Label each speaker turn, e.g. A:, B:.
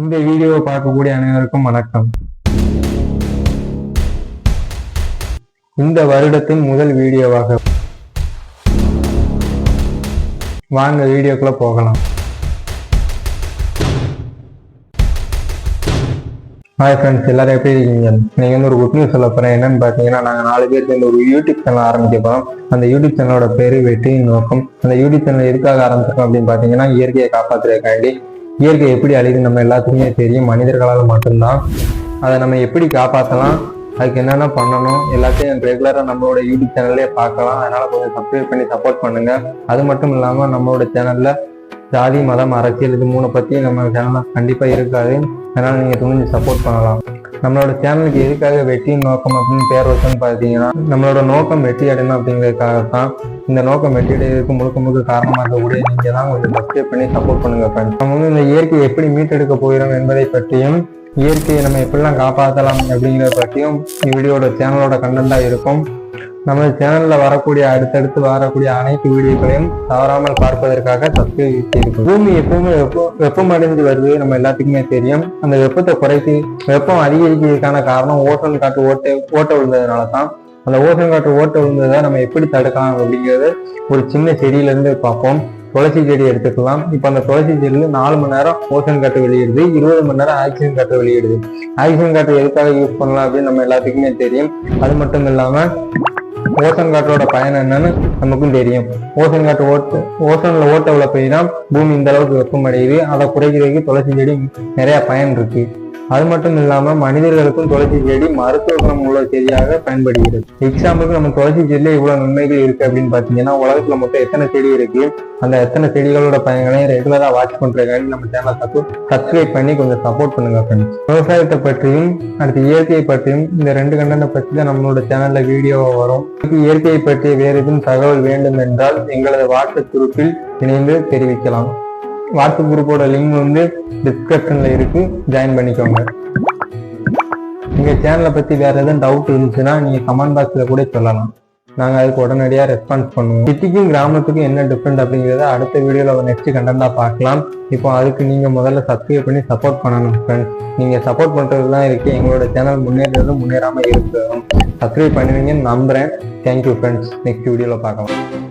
A: இந்த வீடியோவை பார்க்கக்கூடிய அனைவருக்கும் வணக்கம். இந்த வருடத்தின் முதல் வீடியோவாக வாங்க வீடியோக்குள்ள போகலாம். ஹாய் ஃப்ரெண்ட்ஸ் எல்லாரும் எப்படி இருக்கீங்க? நீங்க வந்து ஒரு குட் நியூஸ் சொல்ல போறேன். என்னன்னு பாத்தீங்கன்னா நாங்க நாலு பேர் சேர்ந்து ஒரு யூடியூப் சேனல் ஆரம்பிக்க அந்த யூடியூப் சேனலோட பேரு வெற்றியின் நோக்கம். அந்த யூடியூப் சேனல் எதுக்காக ஆரம்பிச்சிருக்கோம் அப்படின்னு பாத்தீங்கன்னா இயற்கையை காப்பாத்துறதுக்காண்டி இயற்கை எப்படி அழியுது நம்ம எல்லாத்துக்குமே தெரியும். மனிதர்களால் மட்டும்தான். அதை நம்ம எப்படி காப்பாற்றலாம் அதுக்கு என்னென்ன பண்ணணும்? எல்லாத்தையும் ரெகுலராக நம்மளோட யூடியூப் சேனல்லே பார்க்கலாம். அதனால் கொஞ்சம் சப்ஸ்கிரைப் பண்ணி சப்போர்ட் பண்ணுங்கள் அது மட்டும் இல்லாமல் நம்மளோட சேனலில் ஜாதி மதம் அரசியல் இது மூணு பற்றி நம்ம சேனலில் கண்டிப்பாக இருக்காது. அதனால் நீங்கள் துணிஞ்சு சப்போர்ட் பண்ணலாம். நம்மளோட சேனலுக்கு எதுக்காக வெற்றியின் நோக்கம் அப்படின்னு பேர் வச்சோன்னு பார்த்தீங்கன்னா நம்மளோட நோக்கம் வெற்றி அடையணும் அப்படிங்கிறதுக்காக தான் இந்த நோக்கம் வெற்றி அடைவதற்கு முழுக்க முழுக்க காரணமாக இருக்கக்கூடிய நீங்கள் தான் கொஞ்சம் சப்ஸ்கிரைப் பண்ணி சப்போர்ட் பண்ணுங்க ஃப்ரெண்ட்ஸ் நம்ம வந்து இந்த இயற்கையை எப்படி மீட்டெடுக்க போகிறோம் என்பதை பற்றியும் இயற்கையை நம்ம எப்படிலாம் காப்பாற்றலாம் அப்படிங்கிறத பற்றியும் வீடியோட சேனலோட கண்டென்ட்டாக இருக்கும். நம்ம சேனல்ல வரக்கூடிய அடுத்தடுத்து வரக்கூடிய அனைத்து வீடியோக்களையும் தவறாமல் பார்ப்பதற்காக சப்ஸ்கிரைப் பூமி எப்பவுமே வெப்பம் வெப்பம் அடைந்து வருது நம்ம எல்லாத்துக்குமே தெரியும். அந்த வெப்பத்தை குறைத்து வெப்பம் அதிகரிக்கிறதுக்கான காரணம் ஓசோன் காற்று ஓட்ட ஓட்ட விழுந்ததுனால தான் அந்த ஓசோன் காற்று ஓட்ட விழுந்ததை நம்ம எப்படி தடுக்கலாம் அப்படிங்கிறது ஒரு சின்ன செடியில இருந்து பார்ப்போம். துளசி செடி எடுத்துக்கலாம். இப்போ அந்த துளசி செடியில நாலு மணி நேரம் ஓசன் காற்று வெளியிடுது. இருபது மணி நேரம் ஆக்சிஜன் காற்று வெளியிடுது. ஆக்சிஜன் காற்று எதுக்காக யூஸ் பண்ணலாம் அப்படின்னு நம்ம எல்லாத்துக்குமே தெரியும். அது மட்டும் இல்லாமல் ஓசன் காற்றோட பயன் என்னன்னு நமக்கும் தெரியும். ஓசன் காற்று ஓட்டு ஓசன்ல ஓட்ட உள்ள போய் தான் பூமி இந்த அளவுக்கு வெப்பமடையுது. அதை குறைக்கிறதுக்கு துளசி செடி நிறைய பயன் இருக்கு. அது மட்டும் இல்லாம மனிதர்களுக்கும் துளசி செடி மருத்துவ குணம் உள்ள செடியாக பயன்படுகிறது. எக்ஸாம்பிளுக்கு நம்ம துளசி செடியில இவ்வளவு நன்மைகள் இருக்கு அப்படின்னு பாத்தீங்கன்னா உலகத்துல மொத்தம் எத்தனை செடி இருக்கு? அந்த எத்தனை செடிகளோட பயன்களையும் ரெகுலரா வாட்ச் பண்றதுக்காண்டி நம்ம சேனலை சப்ஸ்கிரைப் பண்ணி கொஞ்சம் சப்போர்ட் பண்ணுங்க ஃப்ரெண்ட்ஸ் விவசாயத்தை பற்றியும் அடுத்து இயற்கையை பற்றியும் இந்த ரெண்டு கண்டனை பற்றி தான் நம்மளோட சேனல்ல வீடியோ வரும். இயற்கையை பற்றிய வேறு எதுவும் தகவல் வேண்டும் என்றால் எங்களது வாட்ஸ்அப் குரூப்பில் இணைந்து தெரிவிக்கலாம். வாட்ஸ்அப் குரூப்போட லிங்க் வந்து டிஸ்கிரிப்ஷன்ல இருக்கு. ஜாயின் பண்ணிக்கோங்க. நீங்கள் சேனலை பத்தி வேற எதுவும் டவுட் இருந்துச்சுன்னா நீங்க கமெண்ட் பாக்ஸ்ல கூட சொல்லலாம். நாங்க அதுக்கு உடனடியா ரெஸ்பான்ஸ் பண்ணுவோம். சிட்டிக்கும் கிராமத்துக்கும் என்ன டிஃப்ரெண்ட் அப்படிங்கறத அடுத்த வீடியோல நெக்ஸ்ட் கண்டென்ட்டா பார்க்கலாம். இப்போ அதுக்கு நீங்க முதல்ல சப்ஸ்கிரைப் பண்ணி சப்போர்ட் பண்ணணும் ஃப்ரெண்ட்ஸ் நீங்க சப்போர்ட் பண்ணுறது தான் இருக்கு. எங்களோட சேனல் முன்னேறது முன்னேறாம இருக்கிறோம் சப்ஸ்கிரைப் பண்ணுவீங்கன்னு நம்புறேன். தேங்க்யூ ஃப்ரெண்ட்ஸ் நெக்ஸ்ட் வீடியோல பார்க்கலாம்.